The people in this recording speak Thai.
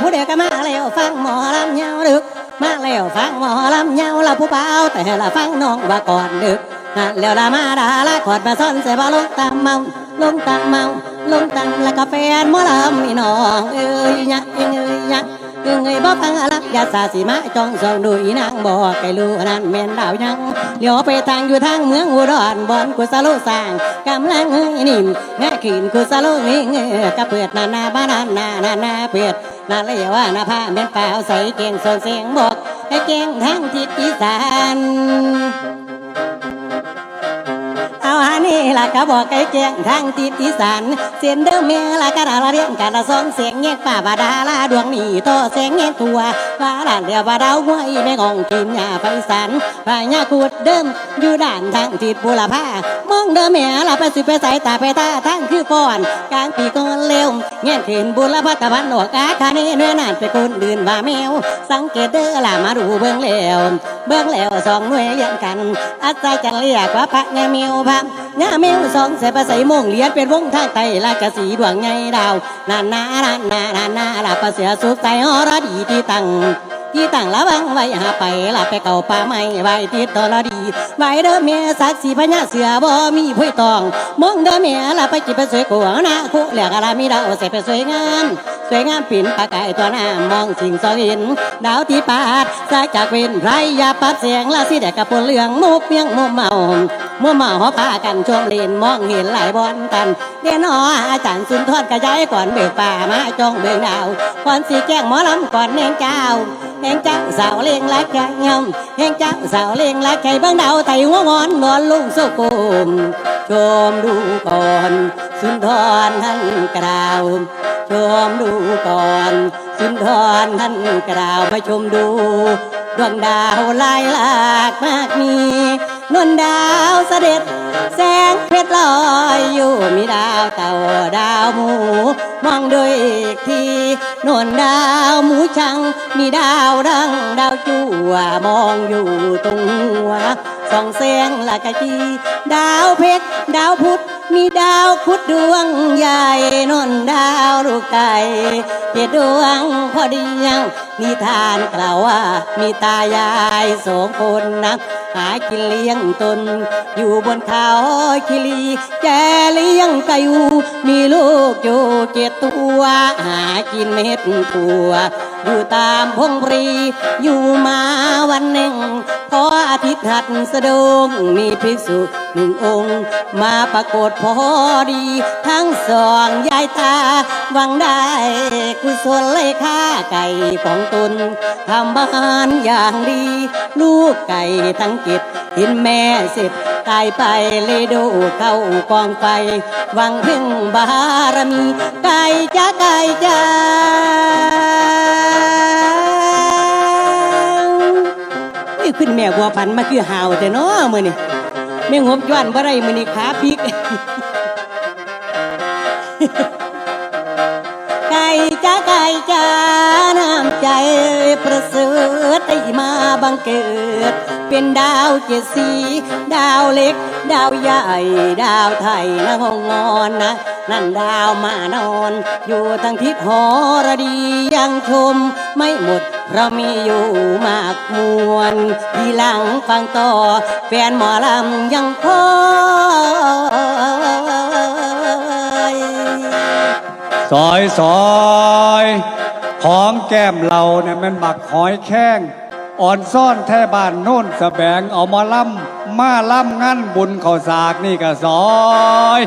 ผู้เดียก็มาแล้วฟังหมอลำเงาดึก มาแล้วฟังหมอลำเงาละผู้เบาแต่ละฟังน้องว่าก่อนดึกนั่นแล้วละมาดาละขอดมาซ่อนเสบลงตามเมาลงตามเมาลงตังแล้วก็แฟนหมอลำนี่น้องเอ้ยยักเอ้ยเอ้ยยั กเอ้ยบ่ฟังลักยาสาสีมาจ้องส่องดูอีนางบอกไก่ลูนั่นแม่นดาวยังเลี้ยวไปทางอยู่ทางเมืองอุดรบอนกุสโลสร้างกำลังเอ้ยนิ่มแง่ขีนกุสโลเงยเงยกะเปิดนานาบ้านนานานานาเปิดนาเลยว่านาผ้าแม่นเปล่าใส่เก่งส่วนเสียงบอกให้เก่งทางทิศอีสาน ล่ะก็บอกไก่แจ้งทางติดอีสานเสียนเดิมเมล่ะก็ดาละเรียงกันละสองเสียงเงี้ยป่าบาดาลาดวงนี้โตเสียงเงี้ยตัวว่าด่านเดียวบาดาวห้วยแม่งองกินยาไฟสันพายาคูดเดิมอยู่ด่านทางทิศบุรพามองเดิมเมล่ะไปสิไปใส่ตาไปตาทางคือก่อนกลางปีก่อนเร็วเงี้ยขึ้นบุรพตะวันออกอาคาเนเนื้อนานไปคนดื่นว่าแมว สังเกตเด้อล่ะมาดูเบื้องแล้ว บื้องแล้วสองหน่วยเยียนกันอาศัยจะเรียกว่าพระงาเมียวพระงาเมียวสองเสบใส่มงเลียนเป็นวงทางไตลากสีดวงไงดาวนานานานานานาลาประเสียสุขใจอรดีที่ตั้ง ที่ตั้งละวังไว้หาไปลาไปเก่าป่าไม้ไว้ติดตลอดีไว้เด้อเมียสักสีพญาเสือบ่มีผู้ตองมองเด้อเมียลาไปจิบไปสวยกว่านาคุเหลือกอะมีดาวใส่ไปสวยงามสวยงามปิ่นปากไก่ตัวหน้ามองสิ่งสองเห็นดาวที่ปาดสายจากเวนไรยาปัดเสียงลาสีแดกกระปนเหลืองมุกเมียงมุมเมามัวเมาหอพากันชมเลนมองเห็นหลายบอนกันเรียนออาจารย์สุนทรกระจายก่อนเบิกป่ามาจ้องเบิกดาวก่อนสีแก้งหมอลำก่อนแหงเจ้าแหงเจ้าสาวเลี้ยงรักใจงอมงเจ้า สาวเลี้ยงรักใจเบิ้งดาวไต่หัวงอนนอนลุงโซกุมชมดูก่อนสุนทรท่านกล่าวชมดูก่อ นนทรท่านกล่าวมาชมดูดวงดาวลดาวเสด็จ แสงเพชรลอยอยู่มีดาวเต่าดาวหมู มองด้วยอีกทีนวลดาวหมูชัง มีดาวดังดาวจั่วมองอยู่ตรงหัวส่องแสงละกะจีดาวเพชรดาวพุธ มีดาวพุธดวงใหญ่นนดาวลูกไก่เจ็ดดวงพอดียังนิทานกล่าวว่า มีตายายสองคนนะหากินเลี้ยงตน อยู่บนเขาคิรีแกเลี้ยงไก่อูมีลูกอยู่เจ็ดตัว หากินเม็ดถั่ว อยู่ตามพงปรี อยู่มาวันหนึ่ง พออาทิตย์หัดสะดงมีภิกษุหนึ่งองค์ มาปรากฏพอดี ทั้งสองยายตาหวังได้กุศลเลยค่าไก่ของตนทำบ้านอย่างดี ลูกไก่ทั้งเจ็ดเห็นแม่เสร็จตายไปเลยดูเข้ากองไฟหวังพึ่งบารมีไก่จ้าไก่จ้า ขึ้นแม่บัวพันมาคือหาวแต่เนาะมือนี่แม่งบย้อนบ่ได้มือนี่ขาพิกไก่จ้าไก่จ้าน้ำใจประเสริฐได้มาบังเกิด เป็นดาวเจ็ดสีดาวเล็ก ดาวใหญ่ดาวไทยนะงงอนนะ นั่นดาวมานอน อยู่ทั้งทิศหอระดียังชมไม่หมดเรามีอยู่มากมวลทีหลังฟังต่อ แฟนหมอลำยังคอยซอยซอย ของแก้มเราเนี่ยมันบักหอยแข้ง อ่อนซ่อนแท่บ้านโน่นสะแบงเอามาล่ำมาล่ำงั้นบุญเขาสากนี่ก็ซอย